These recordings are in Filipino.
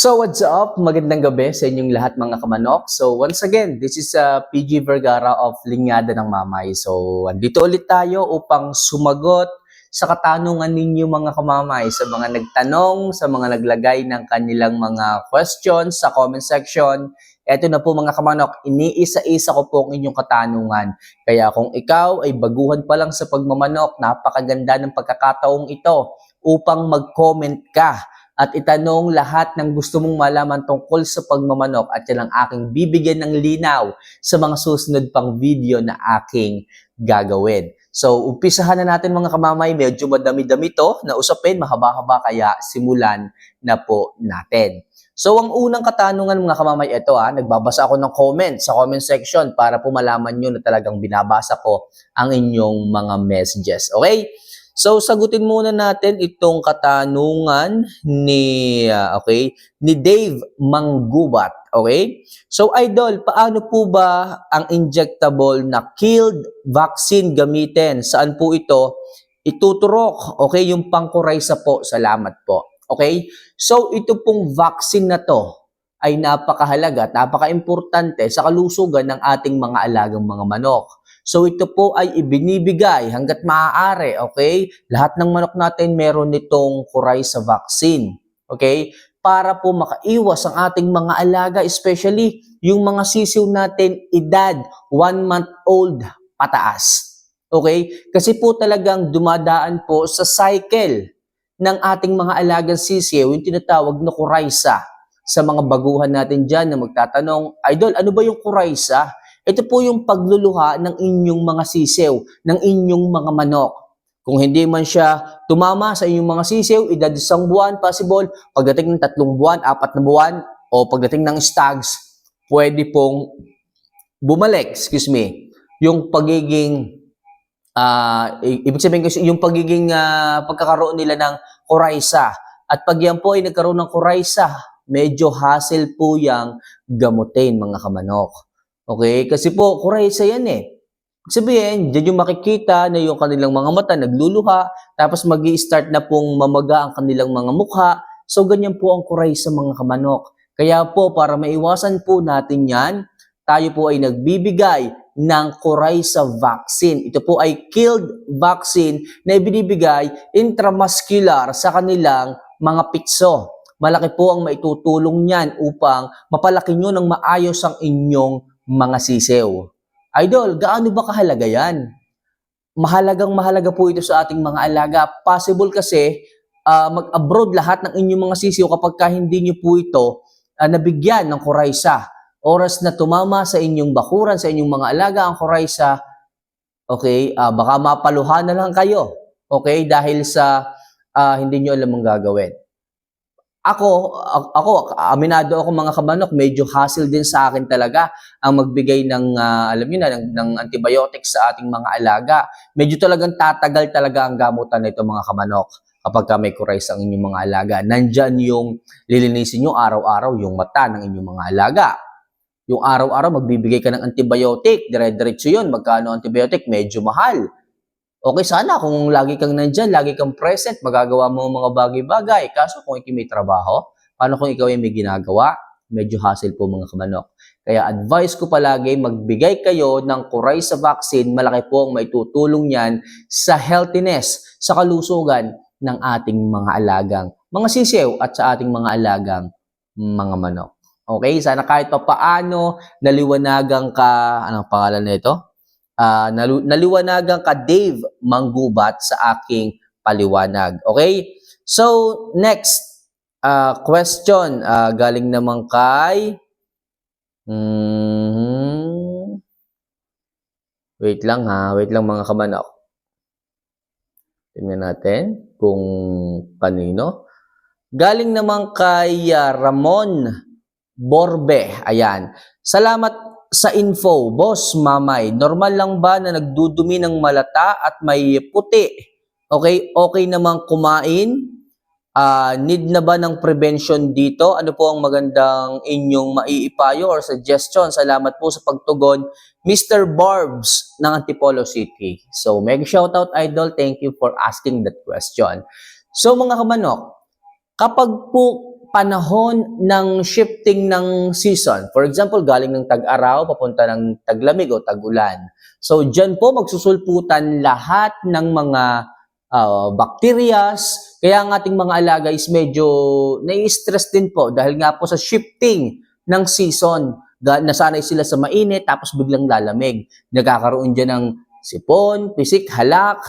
So what's up? Magandang gabi sa inyong lahat mga kamanok. So once again, this is uh, PG Vergara of Linyada ng Mamay. So andito ulit tayo upang sumagot sa katanungan ninyo mga kamamay, sa mga nagtanong, sa mga naglagay ng kanilang mga questions sa comment section. Eto na po mga kamanok, iniisa-isa ko po ang inyong katanungan. Kaya kung ikaw ay baguhan pa lang sa pagmamanok, napakaganda ng pagkakataong ito upang mag-comment ka at itanong lahat ng gusto mong malaman tungkol sa pagmamanok at yan ang aking bibigyan ng linaw sa mga susunod pang video na aking gagawin. So, umpisahan na natin mga kamamay, medyo madami-dami to na usapin, mahaba-haba kaya simulan na po natin. So, ang unang katanungan mga kamamay, ito ah, nagbabasa ako ng comment sa comment section para po malaman nyo na talagang binabasa ko ang inyong mga messages. Okay? So sagutin muna natin itong katanungan ni ah, okay, ni Dave Manggubat, okay? So idol, paano po ba ang injectable na killed vaccine gamitin? Saan po ito ituturok? Okay, yung pangkuraysa po. Salamat po. Okay? So ito pong vaccine na to ay napakahalaga at napaka-importante sa kalusugan ng ating mga alagang mga manok. So ito po ay ibinibigay hanggat maaari, okay? Lahat ng manok natin meron nitong Coryza vaccine, okay? Para po makaiwas ang ating mga alaga, especially yung mga sisiw natin edad 1 month old pataas. Okay? Kasi po talagang dumadaan po sa cycle ng ating mga alagang sisiw, yung tinatawag na Coryza. Sa mga baguhan natin dyan na magtatanong, Idol, ano ba yung Coryza? Ito po yung pagluluha ng inyong mga sisew, ng inyong mga manok. Kung hindi man siya tumama sa inyong mga sisew, edad isang buwan, possible, pagdating ng tatlong buwan, apat na buwan, o pagdating ng stags, pwede pong bumalik, excuse me, yung pagiging, i- ibig sabihin kasi yung pagiging ah, pagkakaroon nila ng Coryza. At pag yan po ay nagkaroon ng Coryza, medyo hassle po yung gamutin mga kamanok. Okay? Kasi po, Coryza yan eh. Sabihin, dyan yung makikita na yung kanilang mga mata nagluluha, tapos mag start na pong mamaga ang kanilang mga mukha. So, ganyan po ang Coryza mga kamanok. Kaya po, para maiwasan po natin yan, tayo po ay nagbibigay ng Coryza vaccine. Ito po ay killed vaccine na ibinibigay intramuscular sa kanilang mga pitso. Malaki po ang maitutulong niyan upang mapalaki nyo ng maayos ang inyong mga sisew. Idol, gaano ba kahalaga yan? Mahalagang mahalaga po ito sa ating mga alaga. Possible kasi ah, mag-abroad lahat ng inyong mga sisiw kapag ka hindi nyo po ito ah, nabigyan ng Coryza. Oras na tumama sa inyong bakuran, sa inyong mga alaga ang Coryza, okay, ah, baka mapaluhan na lang kayo. Okay, dahil sa ah, hindi nyo alam ang gagawin. Ako, ako, aminado ako mga kamanok, medyo hassle din sa akin talaga ang magbigay ng, ah, alam niyo na, ng, ng antibiotics sa ating mga alaga. Medyo talagang tatagal talaga ang gamutan nito mga kamanok kapag ka may Coryza ang inyong mga alaga. Nandyan yung lilinisin nyo araw-araw yung mata ng inyong mga alaga. Yung araw-araw magbibigay ka ng antibiotic, dire-diretso yun. Magkano antibiotic? Medyo mahal. Okay, sana kung lagi kang nandyan, lagi kang present, magagawa mo mga bagay-bagay. Kaso kung ikaw may trabaho, paano kung ikaw ay may ginagawa? Medyo hassle po mga kamanok. Kaya advice ko palagi, magbigay kayo ng Coryza vaccine. Malaki po ang maitutulong yan sa healthiness, sa kalusugan ng ating mga alagang, mga sisiw at sa ating mga alagang mga manok. Okay, sana kahit pa paano naliwanagan ka, anong pangalan nito? Ah, nalu- naliwanagan ka Dave Manggubat sa aking paliwanag. Okay? So, next ah, question ah, galing naman kay Mhm. Wait lang ha, wait lang mga kamanok. Tingnan natin kung kanino. Galing naman kay Ramon Borbe. Ayan. Salamat sa info, Boss Mamay. Normal lang ba na nagdudumi ng malata at may puti? Okay, okay namang kumain? Ah, need na ba ng prevention dito? Ano po ang magandang inyong maiipayo or suggestion? Salamat po sa pagtugon, Mr. Barbs ng Antipolo City. So, mega shoutout idol. Thank you for asking that question. So, mga kamanok, kapag po panahon ng shifting ng season. For example, galing ng tag-araw papunta ng taglamig o tag-ulan. So, dyan po magsusulputan lahat ng mga uh, bacterias. Kaya ang ating mga alaga is medyo nai-stress din po dahil nga po sa shifting ng season. Nasanay sila sa mainit tapos biglang lalamig. Nagkakaroon dyan ng sipon, pisik, halak.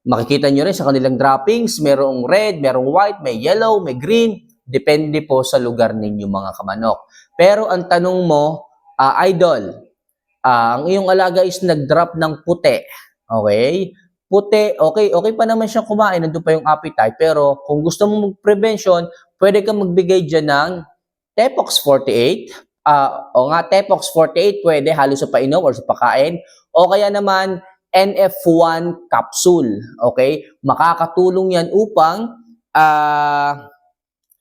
Makikita nyo rin sa kanilang droppings, merong red, merong white, may yellow, may green. Depende po sa lugar ninyo mga kamanok. Pero ang tanong mo, ah, idol, ah, ang iyong alaga is nag-drop ng puti. Okay? Puti, okay, okay pa naman siyang kumain, nandun pa yung appetite. Pero kung gusto mo mag-prevention, pwede kang magbigay dyan ng Tepox 48. ah o nga, Tepox 48 pwede halo sa painom or sa pakain. O kaya naman, NF1 capsule. Okay? Makakatulong yan upang ah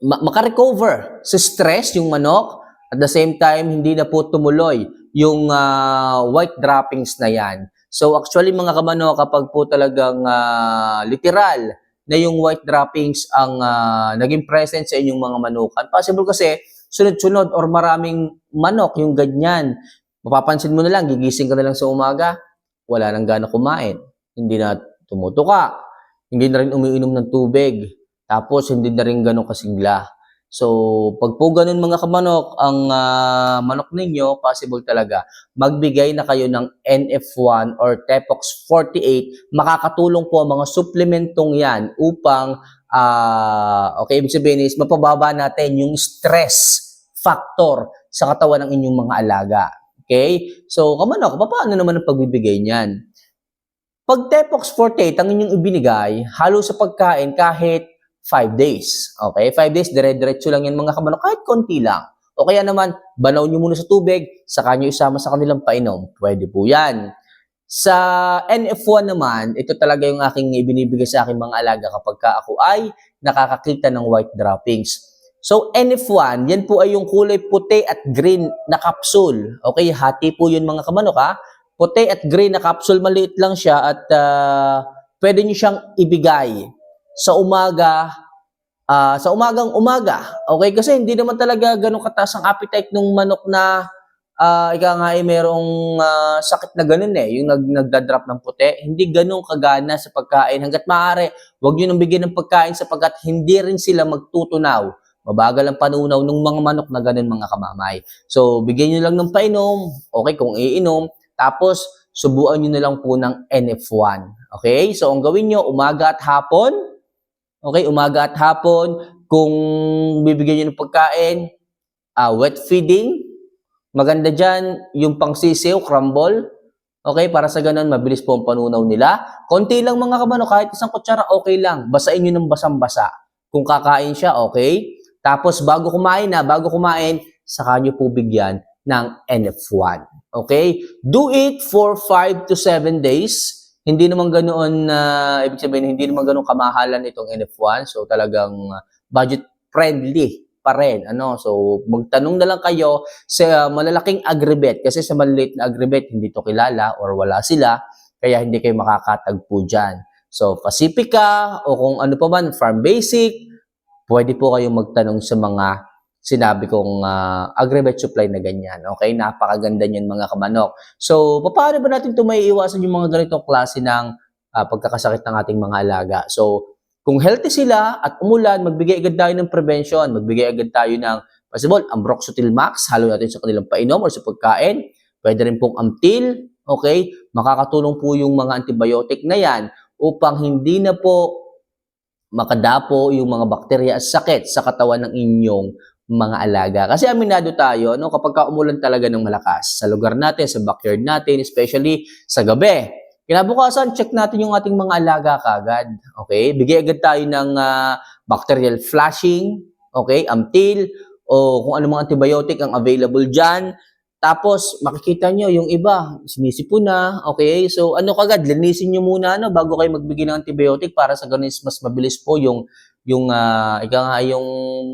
ma- makarecover sa stress yung manok. At the same time, hindi na po tumuloy yung ah, white droppings na yan. So actually mga kamanok, kapag po talagang ah, literal na yung white droppings ang ah, naging present sa inyong mga manukan, possible kasi sunod-sunod or maraming manok yung ganyan. Mapapansin mo na lang, gigising ka na lang sa umaga, wala nang gana kumain. Hindi na tumutuka, hindi na rin umiinom ng tubig, tapos hindi na rin ganun kasigla. So, pag po ganun mga kamanok, ang ah, manok ninyo, possible talaga, magbigay na kayo ng NF1 or Tepox 48. Makakatulong po ang mga supplementong yan upang, ah, okay, ibig sabihin is, mapababa natin yung stress factor sa katawan ng inyong mga alaga. Okay? So, kamanok, paano naman ang pagbibigay niyan? Pag Tepox 48 ang inyong ibinigay, halo sa pagkain kahit 5 days. Okay? 5 days, dire-diretso lang yan mga kamanok, kahit konti lang. O kaya naman, banaw nyo muna sa tubig, saka nyo isama sa kanilang painom. Pwede po yan. Sa NF1 naman, ito talaga yung aking ibinibigay sa aking mga alaga kapag ka ako ay nakakakita ng white droppings. So, NF1, yan po ay yung kulay puti at green na capsule. Okay, hati po yun mga kamanok ha. Puti at green na capsule, maliit lang siya at ah, pwede nyo siyang ibigay sa umaga, ah, sa umagang umaga. Okay, kasi hindi naman talaga ganun kataas ang appetite ng manok na ah ika nga ay merong ah, sakit na ganun eh, yung nag, nagdadrop ng puti. Hindi ganun kagana sa pagkain. Hanggat maaari, huwag nyo nang bigyan ng pagkain sapagkat hindi rin sila magtutunaw. Mabagal ang panunaw ng mga manok na ganun mga kamamay. So, bigyan nyo lang ng painom, okay, kung iinom, tapos subuan nyo na lang po ng NF1. Okay? So, ang gawin nyo, umaga at hapon, okay, umaga at hapon, kung bibigyan nyo ng pagkain, ah, wet feeding, maganda dyan, yung pangsisiw, crumble, okay, para sa ganun, mabilis po ang panunaw nila. Konti lang mga kabano, kahit isang kutsara, okay lang. Basain nyo ng basang-basa. Kung kakain siya, okay. Tapos, bago kumain na, bago kumain, saka nyo po bigyan ng NF1. Okay? Do it for 5 to 7 days. Hindi naman ganoon na, ibig sabihin, hindi naman ganoon kamahalan itong NF1. So, talagang uh, budget friendly pa rin. Ano? So, magtanong na lang kayo sa malalaking agribet. Kasi sa maliliit na agribet, hindi to kilala or wala sila. Kaya hindi kayo makakatagpo dyan. So, Pacifica o kung ano pa man, Farm Basic, pwede po kayong magtanong sa mga sinabi kong uh, agribet supply na ganyan. Okay? Napakaganda niyan mga kamanok. So, paano ba natin ito may iwasan yung mga ganitong klase ng ah, pagkakasakit ng ating mga alaga? So, kung healthy sila at umulan, magbigay agad tayo ng prevention. Magbigay agad tayo ng, possible, Ambroxetil Max, halo natin sa kanilang painom or sa pagkain. Pwede rin pong Amtil, okay? Makakatulong po yung mga antibiotic na yan upang hindi na po makadapo yung mga bakterya at sakit sa katawan ng inyong mga alaga. Kasi aminado tayo, no, kapag ka umulan talaga ng malakas sa lugar natin, sa backyard natin, especially sa gabi. Kinabukasan, check natin yung ating mga alaga kagad. Okay? Bigay agad tayo ng ah, bacterial flushing, okay, amtil, o kung ano mga antibiotic ang available dyan. Tapos, makikita nyo, yung iba, sinisipo na, okay? So, ano kagad, linisin nyo muna, ano, bago kayo magbigay ng antibiotic para sa ganun mas mabilis po yung yung ah, ika nga yung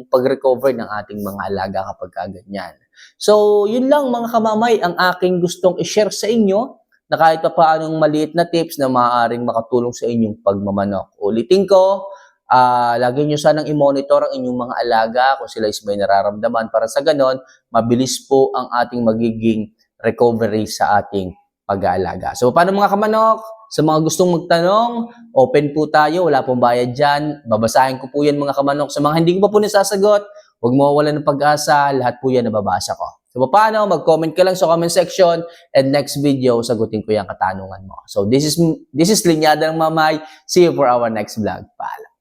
pag-recover ng ating mga alaga kapag ka ganyan. So, yun lang mga kamamay ang aking gustong i-share sa inyo na kahit pa paanong maliit na tips na maaaring makatulong sa inyong pagmamanok. Ulitin ko, ah lagi nyo sanang i-monitor ang inyong mga alaga kung sila is may nararamdaman para sa ganon, mabilis po ang ating magiging recovery sa ating pag-aalaga. So, paano mga kamanok? Sa mga gustong magtanong, open po tayo. Wala pong bayad dyan. Babasahin ko po yan mga kamanok. Sa mga hindi ko pa po nasasagot, huwag mo wala ng pag-asa. Lahat po yan nababasa ko. So, paano? Mag-comment ka lang sa comment section and next video, sagutin ko yung katanungan mo. So, this is this is Linyada ng Mamay. See you for our next vlog. Paalam.